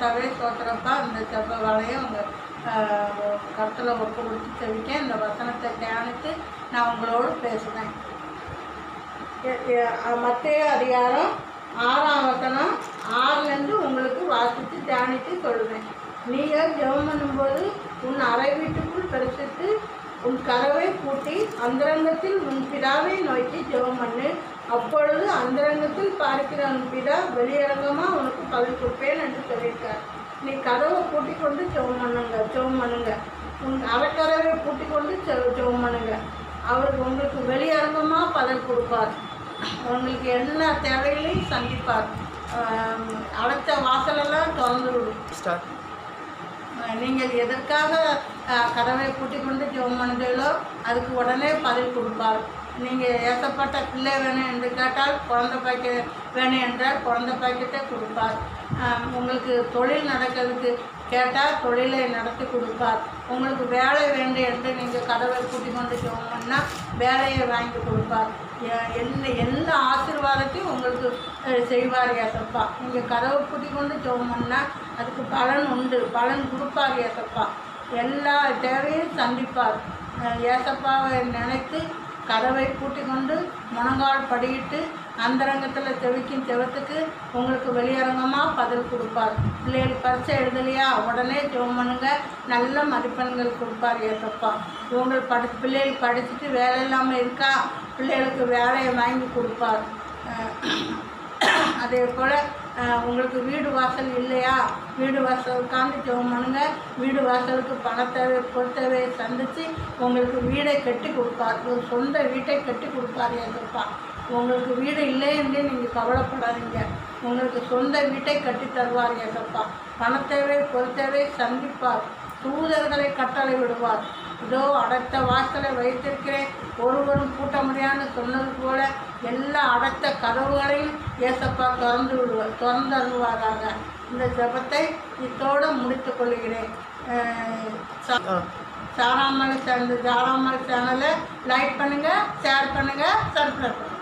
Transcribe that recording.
கர்த்தாவே சோத்திரப்பா இந்த செப்ப வேலையும் உங்கள் கருத்தில் ஒப்பு கொடுத்து செவிக்க இந்த வசனத்தை தியானித்து நான் உங்களோடு பேசுகிறேன் மத்திய அதிகாரம் ஆறாம் வசனம் ஆறுலேருந்து உங்களுக்கு வாசித்து தியானித்து சொல்லுவேன். நீங்கள் ஜெபம் பண்ணும்போது உன் அறை வீட்டுக்குள் பரிசுத்து உன் கதவை பூட்டி அந்தரங்கத்தில் உன் பிதாவை நோக்கி ஜெபம் பண்ணு. அப்பொழுது அந்தரங்கத்தில் பார்க்கிற உன் பிதா வெளியரங்கமாக உனக்கு பதில் கொடுப்பேன் என்று சொல்லியிருக்கார். நீ கதவை பூட்டி கொண்டு ஜெபம் பண்ணுங்க ஜெபம் பண்ணுங்க. உன் அறக்கதவை பூட்டி கொண்டு ஜெபம் பண்ணுங்க. அவருக்கு உங்களுக்கு வெளியரங்கமாக பதில் கொடுப்பார். உங்களுக்கு என்ன தேவைகளையும் சந்திப்பார். அடைத்த வாசலெல்லாம் திறந்து விடும் ஸ்டார்ட் நீங்கள் எதற்காக கதவை பூட்டி கொண்டு ஜெபம் பண்ணுறீங்களோ அதுக்கு உடனே பதில் கொடுப்பார். நீங்கள் ஏசப்பட்ட பிள்ளை வேணும் என்று கேட்டால் குழந்தை பாக்கெட் வேணும் என்றால் குழந்தை பாக்கெட்டை கொடுப்பார். உங்களுக்கு தொழில் நடக்கிறதுக்கு கேட்டால் தொழிலை நடத்தி கொடுப்பார். உங்களுக்கு வேலை வேண்டும் என்று நீங்கள் கதவை கூட்டி கொண்டு ஜெபம் வேலையை வாங்கி கொடுப்பார். என்ன எல்லா ஆசீர்வாதத்தையும் உங்களுக்கு செய்வார் ஏசப்பா. நீங்கள் கதவை கூட்டி கொண்டு ஜெபம் அதுக்கு பலன் உண்டு. பலன் கொடுப்பார் ஏசப்பா. எல்லா தேவையும் சந்திப்பார். ஏசப்பாவை நினைத்து கதவை பூட்டி கொண்டு முழங்கால் படியிட்டு அந்தரங்கத்தில் தெவிக்கும் செவத்துக்கு உங்களுக்கு வெளியரங்கமாக பதில் கொடுப்பார். பிள்ளைகள் பரிசை எழுதலையா? உடனே ஜோமனுங்க நல்ல மதிப்பெண்கள் கொடுப்பார் ஏசப்பா. இவங்க படி பிள்ளைகள் படிச்சுட்டு வேலை இல்லாமல் இருக்கா? பிள்ளைகளுக்கு வேலையை வாங்கி கொடுப்பார். அதே போல் உங்களுக்கு வீடு வாசல் இல்லையா? வீடு வாசலுக்காண்டி ஜெபம் பண்ணுங்க. வீடு வாசலுக்கு பணத்தேவை பொறுத்தவை சந்தித்து உங்களுக்கு வீடை கட்டி கொடுப்பார். ஒரு சொந்த வீட்டை கட்டி கொடுப்பார் ஏசப்பா உங்களுக்கு வீடு இல்லை என்று நீங்கள் கவலைப்படாதீங்க. உங்களுக்கு சொந்த வீட்டை கட்டி தருவார் எதிர்ப்பா பணத்தேவை பொறுத்தவை சந்திப்பார். தூதர்களை கட்டளை விடுவார். இதோ அடைத்த வாசலை வைத்திருக்கிறேன். ஒருவரும் பூட்ட முடியாதுன்னு சொன்னது போல எல்லா அடைத்த கதவுகளையும் ஏசப்பா திறந்து விடுவார் திறந்து அருள்வாராக. இந்த ஜெபத்தை இத்தோடு முடித்துக் கொள்கிறேன். சாராமல் சேர்ந்து சாராமல் சேனலை லைக் பண்ணுங்கள் ஷேர் பண்ணுங்கள் சப்ஸ்கிரைப் பண்ணுங்கள்